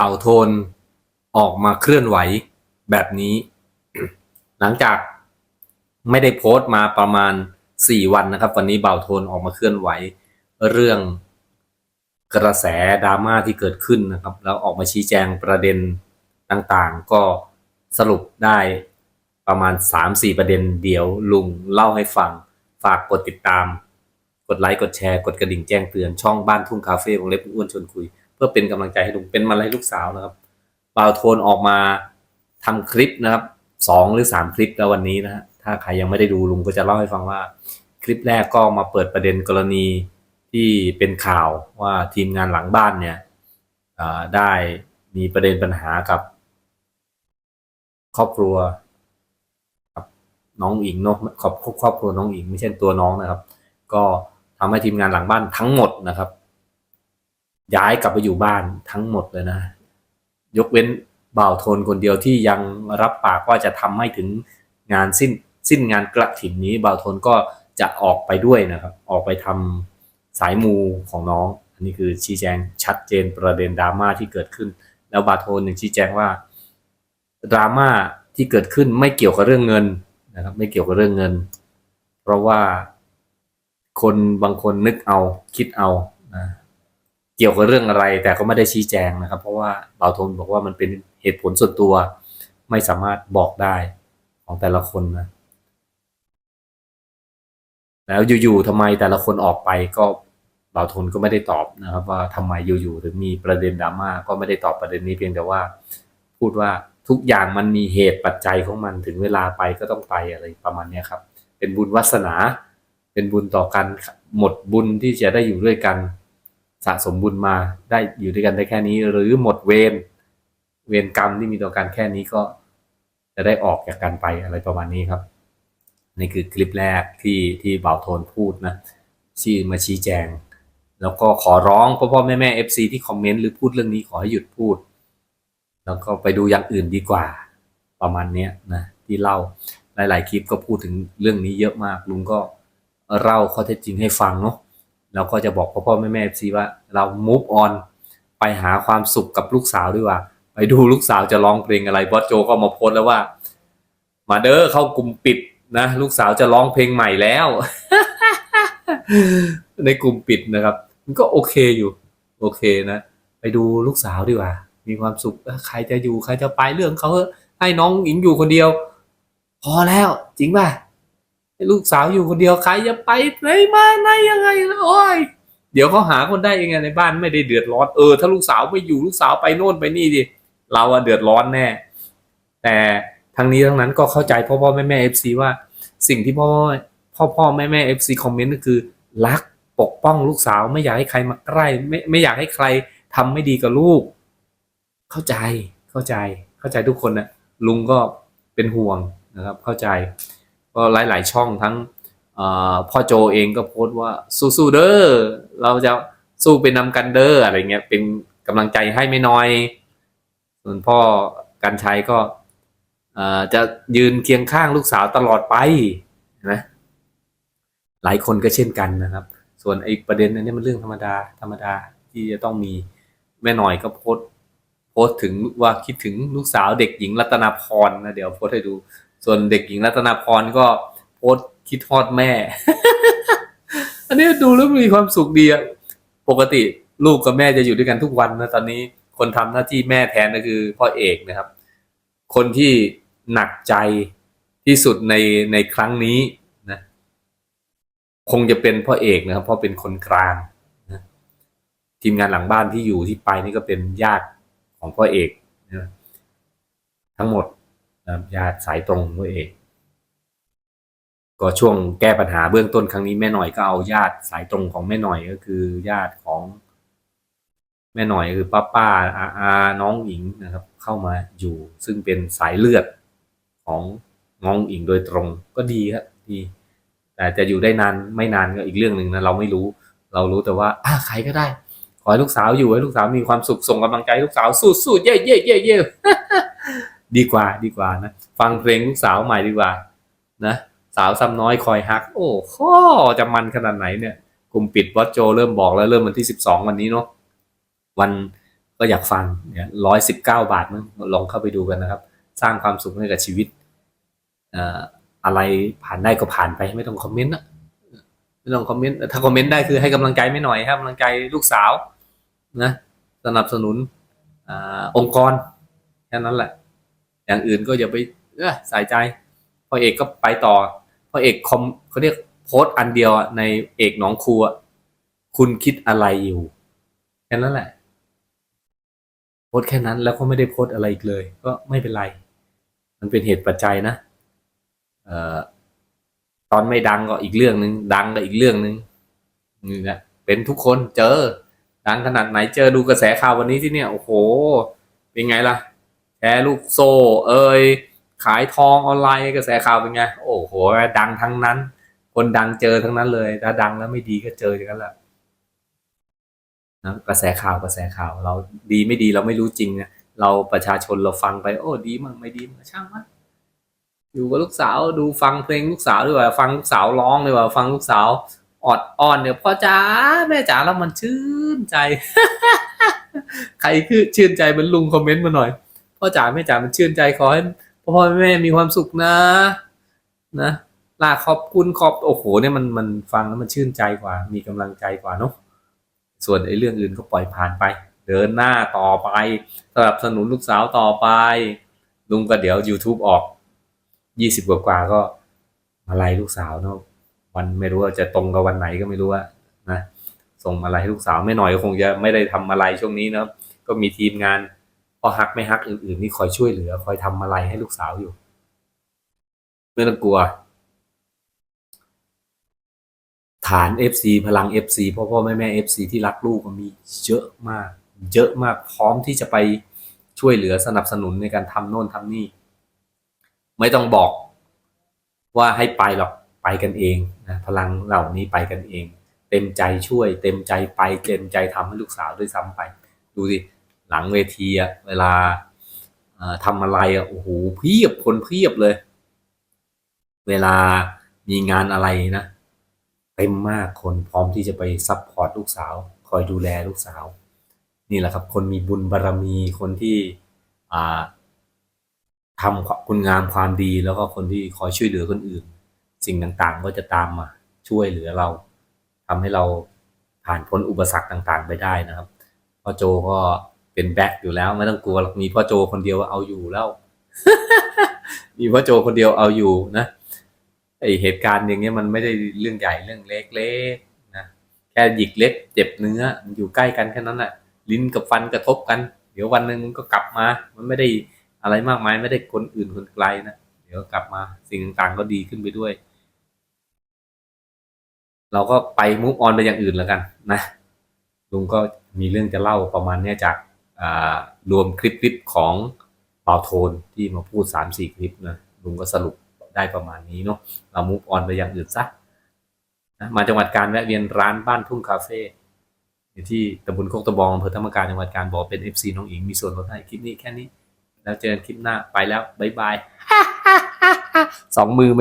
เต่าโทนออกมาเคลื่อนไหวแบบนี้ หลังจากไม่ได้โพสต์มาประมาณสี่วันนะครับ วันนี้เบาโทนออกมาเคลื่อนไหว เรื่องกระแสดราม่าที่เกิดขึ้นนะครับ แล้วออกมาชี้แจงประเด็นต่างๆ ก็สรุปได้ประมาณ 3-4 ประเด็นเดี๋ยวลุงเล่าให้ฟัง ฝากกดติดตาม กดไลค์ กดแชร์ กดกระดิ่งแจ้งเตือนช่องบ้านทุ่งคาเฟ่วงเล็บอ้วนชวนคุย เพื่อเป็นกำลังใจให้ลุงเป็นมาลัยลูกสาวนะครับบ่าวโทนออกมาทำคลิปนะครับสองหรือสามคลิปแล้ววันนี้นะฮะถ้าใครยังไม่ได้ดูลุงก็จะเล่าให้ฟังว่าคลิปแรกก็มาเปิดประเด็นกรณีที่เป็นข่าวว่าทีมงานหลังบ้านเนี่ยได้มีประเด็นปัญหากับ ครอบครัวกับน้องอิงเนอะครอบครอบครัวน้องอิง ไม่ใช่ตัวน้องนะครับ ก็ทำให้ทีมงานหลังบ้านทั้งหมดนะครับ ย้ายกลับไปอยู่บ้านทั้งหมดเลยนะ ยกเว้นบ่าวโทนคนเดียวที่ยังรับปากว่าจะทำให้ถึงงานสิ้นสิ้นงานกระถิ่นนี้บ่าวโทนก็จะออกไปด้วยนะครับ ออกไปทำสายมูของน้อง อันนี้คือชี้แจงชัดเจนประเด็นดราม่าที่เกิดขึ้น แล้วบ่าวโทนยังชี้แจงว่าดราม่าที่เกิดขึ้นไม่เกี่ยวกับเรื่องเงินนะครับ ไม่เกี่ยวกับเรื่องเงิน เพราะว่าคนบางคนนึกเอาคิดเอานะ เกี่ยวกับเรื่องอะไร แต่ก็ไม่ได้ชี้แจงนะครับ เพราะว่าเบาทนบอกว่ามันเป็นเหตุผลส่วนตัว ไม่สามารถบอกได้ของแต่ละคนนะ แล้วอยู่ๆทำไมแต่ละคนออกไปก็เบาทนก็ไม่ได้ตอบนะครับ ว่าทำไมอยู่ๆถึงมีประเด็นดราม่าก็ไม่ได้ตอบประเด็นนี้เพียงแต่ว่า พูดว่าทุกอย่างมันมีเหตุปัจจัยของมันถึงเวลาไปก็ต้องไปอะไรประมาณนี้ครับ เป็นบุญวาสนา เป็นบุญต่อกันหมดบุญที่จะได้อยู่ด้วยกัน สะสมบุญมาได้อยู่ด้วยกันได้แค่นี้ หรือหมดเวรเวรกรรมที่มีต่อกันแค่นี้ก็จะได้ออกจากกันไปอะไรประมาณนี้ครับ นี่คือคลิปแรกที่ที่บ่าวโทนพูดนะที่มาชี้แจง แล้วก็ขอร้องพ่อพ่อแม่แม่เอฟซีที่คอมเมนต์หรือพูดเรื่องนี้ขอให้หยุดพูด แล้วก็ไปดูอย่างอื่นดีกว่า ประมาณเนี้ยนะที่เล่าหลาย ๆ คลิปก็พูดถึงเรื่องนี้เยอะมากลุงก็เล่าข้อเท็จจริงให้ฟังเนาะ แล้วก็จะบอกพ่อพ่อแม่แม่ซีว่าเรา move on ไปหาความสุขกับลูกสาวดีกว่า ไปดูลูกสาวจะร้องเพลงอะไรบอสโจก็มาโพสแล้วว่า มาเด้อเข้ากลุ่มปิดนะ ลูกสาวจะร้องเพลงใหม่แล้ว ในกลุ่มปิดนะครับ มันก็โอเคอยู่ โอเคนะ ไปดูลูกสาวดีกว่า มีความสุขใครจะอยู่ใครจะไปเรื่องเขาให้น้องอิงอยู่คนเดียว พอแล้วจริงป่ะ ลูกสาวอยู่คนเดียวใครจะไปไหนมาไหนยังไงโอ้ยเดี๋ยวเขาหาคนได้ยังไงในบ้านไม่ได้เดือดร้อนเออถ้าลูกสาวไม่อยู่ลูกสาวไปโน่นไปนี่ดิเราอะเดือดร้อนแน่ แต่ทั้งนี้ทั้งนั้นก็เข้าใจพ่อพ่อแม่แม่เอฟซีว่า สิ่งที่พ่อพ่อพ่อแม่แม่เอฟซีคอมเมนต์ก็คือ รักปกป้องลูกสาวไม่อยากให้ใครมาใกล้ไม่ไม่อยากให้ใครทำไม่ดีกับลูก เข้าใจเข้าใจเข้าใจทุกคนนะลุงก็เป็นห่วงนะครับ เข้าใจ ก็หลาย ๆ ช่องทั้งพ่อโจเองก็โพสต์ว่าสู้ๆเด้อเราจะสู้เป็นนำกันเด้ออะไรเงี้ยเป็นกำลังใจให้ไม่น้อย ส่วนพ่อกันชัยก็จะยืนเคียงข้างลูกสาวตลอดไปนะหลายคนก็เช่นกันนะครับ ส่วนไอ้ประเด็นนนี้มันเรื่องธรรมดา ธรรมดาที่จะต้องมีแม่หน่อยก็โพสต์โพสต์ถึงว่าคิดถึงลูกสาวเด็กหญิงรัตนาพรนะเดี๋ยวโพสต์ให้ดู ส่วนเด็กหญิงรัตนาพรก็โพสคิดทอดแม่ อันนี้ดูแล้วมีความสุขดีอะปกติลูกกับแม่จะอยู่ด้วยกันทุกวันนะตอนนี้คนทำหน้าที่แม่แทนก็คือพ่อเอกนะครับ คนที่หนักใจที่สุดในในครั้งนี้นะคงจะเป็นพ่อเอกนะครับ เพราะเป็นคนกลางนะทีมงานหลังบ้านที่อยู่ที่ไปนี่ก็เป็นญาติของพ่อเอกนะทั้งหมด ญาติสายตรงพ่อเอกก็ช่วงแก้ปัญหาเบื้องต้นครั้งนี้แม่หน่อยก็เอาญาติสายตรงของแม่หน่อยก็คือ ญาติของแม่หน่อยคือป้าป้าอาอาน้องหญิงนะครับ เข้ามาอยู่ ซึ่งเป็นสายเลือดของน้องหญิงโดยตรงก็ดีครับดีแต่จะอยู่ได้นานไม่นานก็อีกเรื่องหนึ่งนะเราไม่รู้ เรารู้แต่ว่าอะใครก็ได้ ขอให้ลูกสาวอยู่ให้ลูกสาวมีความสุขส่งกำลังใจลูกสาวสู้สู้เย่เย่เย่เย่ ดีกว่าดีกว่านะ ฟังเพลงสาวใหม่ดีกว่านะสาวซ้ำน้อยคอยฮัก โอ้โหจะมันขนาดไหนเนี่ยกลุ่มปิดวัดโจเริ่มบอกแล้วเริ่มวันที่สิบสองวันนี้เนาะวันก็อยากฟังเนี่ยร้อยสิบเก้าบาทมั้งลองเข้าไปดูกันนะครับ สร้างความสุขให้กับชีวิตอะไรผ่านได้ก็ผ่านไปไม่ต้องคอมเมนต์นะไม่ต้องคอมเมนต์ถ้าคอมเมนต์ได้คือให้กำลังใจไม่หน่อยให้กำลังใจลูกสาวนะสนับสนุนอองค์กรแค่นั้นแหละ อย่างอื่นก็อย่าไปเออใส่ใจพ่อเอกก็ไปต่อพ่อเอกคอมเขาเรียกโพสต์อันเดียวในเอกหนองครูอะคุณคิดอะไรอยู่แค่นั้นแหละโพสต์แค่นั้นแล้วก็ไม่ได้โพสต์อะไรอีกเลย ก็ไม่เป็นไร มันเป็นเหตุปัจจัยนะเอ่อตอนไม่ดังก็อีกเรื่องหนึ่งดังก็อีกเรื่องหนึ่งนี่แหละเป็นทุกคนเจอ ดังขนาดไหนเจอดูกระแสข่าววันนี้ที่เนี่ยโอ้โห เป็นไงล่ะ แชร์ลูกโซ่ เอ้ยขายทองออนไลน์กระแสข่าวเป็นไง โอ้โห ดังทั้งนั้น คนดังเจอทั้งนั้นเลยถ้าดังแล้วไม่ดีก็เจออย่างนั้นแหละนะกระแสข่าวกระแสข่าว เราดีไม่ดีเราไม่รู้จริงนะเราประชาชนเราฟังไป โอ้ดีมั่งไม่ดีมั่งช่างมันอยู่กับลูกสาวดูฟังเพลงลูกสาวดีกว่าฟังลูกสาวร้องดีกว่าฟังลูกสาวออดอ้อนเนี่ยพ่อจ๋าแม่จ๋าแล้วมันชื่นใจ ใครคือชื่นใจเหมันลุงคอมเมนต์มาหน่อย พ่อจ๋าแม่จ๋ามันชื่นใจขอให้พ่อพ่อแม่มีความสุขนะ นะลาขอบคุณขอบโอ้โหเนี่ยมันมันฟังแล้วมันชื่นใจกว่า มีกำลังใจกว่าเนาะส่วนไอ้เรื่องอื่นก็ปล่อยผ่านไป เดินหน้าต่อไปสนับสนุนลูกสาวต่อไป ลุงก็เดี๋ยว YouTube ออกยี่สิบกว่าๆก็มาไล่ลูกสาวเนาะวันไม่รู้ว่าจะตรงกับวันไหนก็ไม่รู้ว่านะส่งมาไล่ให้ลูกสาวไม่หน่อยก็คงจะไม่ได้ทำอะไรช่วงนี้เนาะก็มีทีมงาน พอฮักไม่ฮักอื่นๆนี่คอยช่วยเหลือ คอยทำอะไรให้ลูกสาวอยู่ ไม่ต้องกลัว ฐาน FC พลัง FC พ่อพ่อแม่แม่ FC ที่รักลูกมีเยอะมาก เยอะมากพร้อมที่จะไปช่วยเหลือสนับสนุนในการทำโน่นทำนี่ ไม่ต้องบอกว่าให้ไปหรอกไปกันเองนะพลังเหล่านี้ไปกันเอง เต็มใจช่วย เต็มใจไปเต็มใจทำให้ลูกสาวด้วยซ้ำไป ดูสิ หลังเวทีอะเวลาเอ่อทำอะไรอะโอ้โหเพียบคนเพียบเลย เวลามีงานอะไรนะเต็มมากคนพร้อมที่จะไปซัพพอร์ตลูกสาว คอยดูแลลูกสาว นี่แหละครับ คนมีบุญบารรมีคนที่ทำคุณงามความดีแล้วก็คนที่คอยช่วยเหลือคนอื่น สิ่งต่างๆ ก็จะตามมาช่วยเหลือเราทำให้เราผ่านพ้นอุปสรรคต่างๆ ไปได้นะครับพ่อโจก็ เป็นแบ็คอยู่แล้วไม่ต้องกลัวหรอกมีพ่อโจคนเดียวเอาอยู่แล้ว มีพ่อโจคนเดียวเอาอยู่นะไอเหตุการณ์อย่างเงี้ยมันไม่ได้เรื่องใหญ่เรื่องเล็กๆนะแค่หยิกเล็กเจ็บเนื้อมันอยู่ใกล้กันแค่นั้นแหละลิ้นกับฟันกระทบกัน เดี๋ยววันหนึ่งมันก็กลับมา มันไม่ได้อะไรมากมายไม่ได้คนอื่นคนไกลนะเดี๋ยวกลับมาสิ่งต่างๆก็ดีขึ้นไปด้วย เราก็ไปมุกออนไปอย่างอื่นแล้วกัน นะลุงก็มีเรื่องจะเล่าประมาณเนี้ยจาก รวมคลิปๆของเป่าโทนที่มาพูดสามสี่คลิปนะลุงก็สรุปได้ประมาณนี้เนาะเรามุกออนไปอย่างอื่นซะนะมาจังหวัดการแวะเวียนร้านบ้านทุ่งคาเฟ่อยู่ที่ตำบลโคกตะบองอำเภอธรรมกาญจังหวัดการบอกเป็น FC น้องอิงมีส่วนลดให้คลิปนี้แค่นี้ แล้วเจอกันคลิปหน้าไปแล้ว บ๊ายบายสองมือไม่